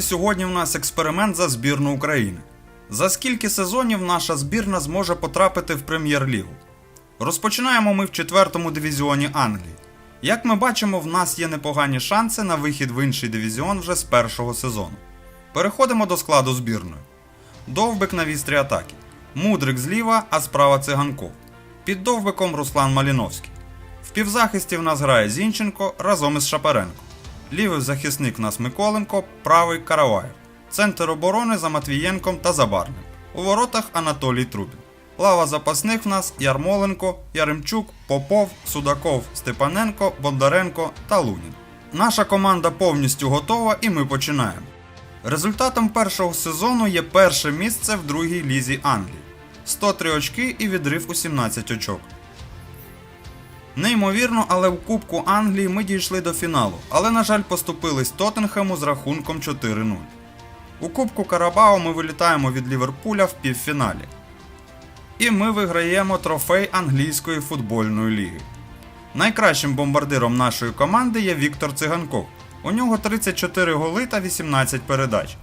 Сьогодні в нас експеримент за збірну України. За скільки сезонів наша збірна зможе потрапити в прем'єр-лігу? Розпочинаємо ми в четвертому дивізіоні Англії. Як ми бачимо, в нас є непогані шанси на вихід в інший дивізіон вже з першого сезону. Переходимо до складу збірної. Довбик на вістрі атаки. Мудрик зліва, а справа циганков. Під довбиком Руслан Маліновський. В півзахисті в нас грає Зінченко разом із Шапаренко. Лівий захисник в нас Миколенко, правий Караваєв. Центр оборони за Матвієнком та Забарним. У воротах Анатолій Трубін. Лава запасних в нас Ярмоленко, Яремчук, Попов, Судаков, Степаненко, Бондаренко та Лунін. Наша команда повністю готова і ми починаємо. Результатом першого сезону є перше місце в другій лізі Англії. 103 очки і відрив у 17 очок. Неймовірно, але в Кубку Англії ми дійшли до фіналу, але, на жаль, поступились Тоттенхему з рахунком 4-0. У Кубку Карабао ми вилітаємо від Ліверпуля в півфіналі. І ми виграємо трофей англійської футбольної ліги. Найкращим бомбардиром нашої команди є Віктор Циганков. У нього 34 голи та 18 передач.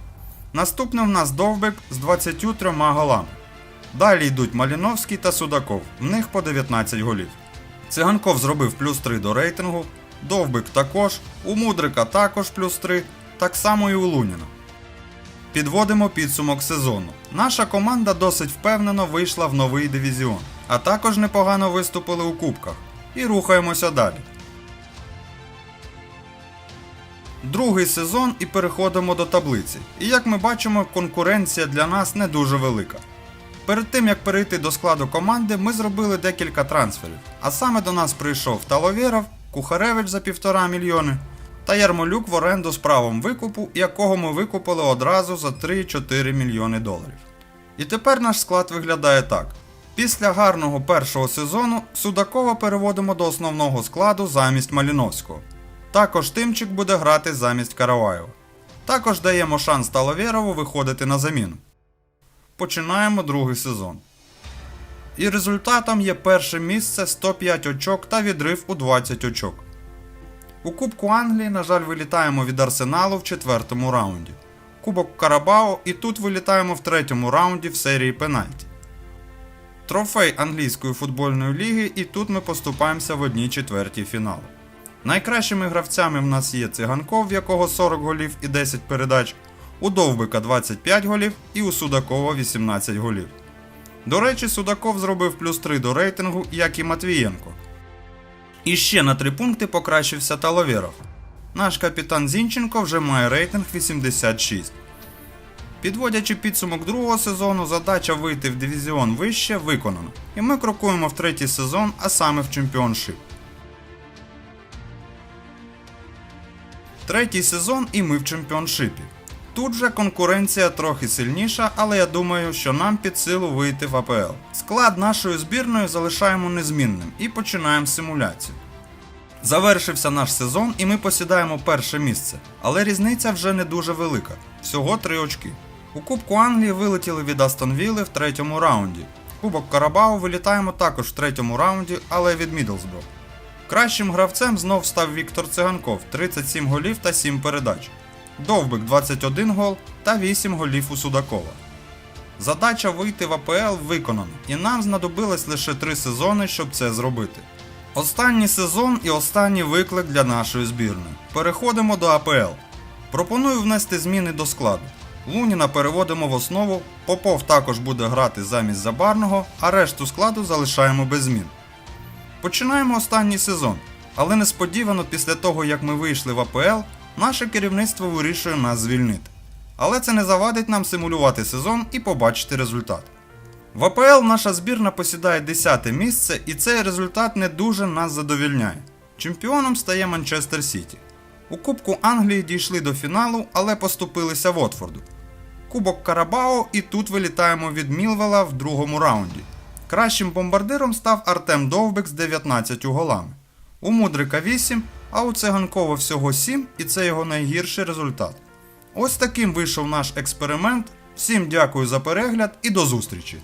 Наступним в нас Довбик з 23 голами. Далі йдуть Маліновський та Судаков, в них по 19 голів. Циганков зробив плюс 3 до рейтингу, Довбик також, у Мудрика також плюс 3, так само і у Луніна. Підводимо підсумок сезону. Наша команда досить впевнено вийшла в новий дивізіон, а також непогано виступили у кубках. І рухаємося далі. Другий сезон і переходимо до таблиці. І як ми бачимо, конкуренція для нас не дуже велика. Перед тим як перейти до складу команди, ми зробили декілька трансферів. А саме до нас прийшов Таловєров, Кухаревич за півтора мільйони та Ярмолюк в оренду з правом викупу, якого ми викупили одразу за 3-4 мільйони доларів. І тепер наш склад виглядає так. Після гарного першого сезону Судакова переводимо до основного складу замість Маліновського. Також Тимчик буде грати замість Караваєва. Також даємо шанс Таловєрову виходити на заміну. Починаємо другий сезон. І результатом є перше місце 105 очок та відрив у 20 очок. У Кубку Англії, на жаль, вилітаємо від Арсеналу в четвертому раунді. Кубок Карабао і тут вилітаємо в третьому раунді в серії пенальті. Трофей англійської футбольної ліги, і тут ми поступаємося в одній четвертій фіналу. Найкращими гравцями в нас є Циганков, в якого 40 голів і 10 передач, у Довбика 25 голів і у Судакова 18 голів. До речі, Судаков зробив плюс 3 до рейтингу, як і Матвієнко. І ще на 3 пункти покращився Таловєров. Наш капітан Зінченко вже має рейтинг 86. Підводячи підсумок другого сезону, задача вийти в дивізіон вище виконана, і ми крокуємо в третій сезон, а саме в чемпіоншип. Третій сезон і ми в чемпіоншипі. Тут же конкуренція трохи сильніша, але я думаю, що нам під силу вийти в АПЛ. Склад нашої збірної залишаємо незмінним і починаємо симуляцію. Завершився наш сезон і ми посідаємо перше місце, але різниця вже не дуже велика всього 3 очки. У Кубку Англії вилетіли від Астон Вілли в третьому раунді. Кубок Карабау вилітаємо також в третьому раунді, але від Мідлсбро. Кращим гравцем знов став Віктор Циганков 37 голів та 7 передач. Довбик 21 гол та 8 голів у Судакова. Задача вийти в АПЛ виконана, і нам знадобилось лише 3 сезони, щоб це зробити. Останній сезон і останній виклик для нашої збірної. Переходимо до АПЛ. Пропоную внести зміни до складу. Луніна переводимо в основу, Попов також буде грати замість Забарного, а решту складу залишаємо без змін. Починаємо останній сезон, але несподівано після того, як ми вийшли в АПЛ, наше керівництво вирішує нас звільнити. Але це не завадить нам симулювати сезон і побачити результат. В АПЛ наша збірна посідає 10 місце, і цей результат не дуже нас задовільняє. Чемпіоном стає Манчестер Сіті. У Кубку Англії дійшли до фіналу, але поступилися Вотфорду. Кубок Карабао і тут вилітаємо від Мілвела в другому раунді. Кращим бомбардиром став Артем Довбик з 19 голами. У Мудрика 8, а у Циганкова всього 7, і це його найгірший результат. Ось таким вийшов наш експеримент. Всім дякую за перегляд і до зустрічі!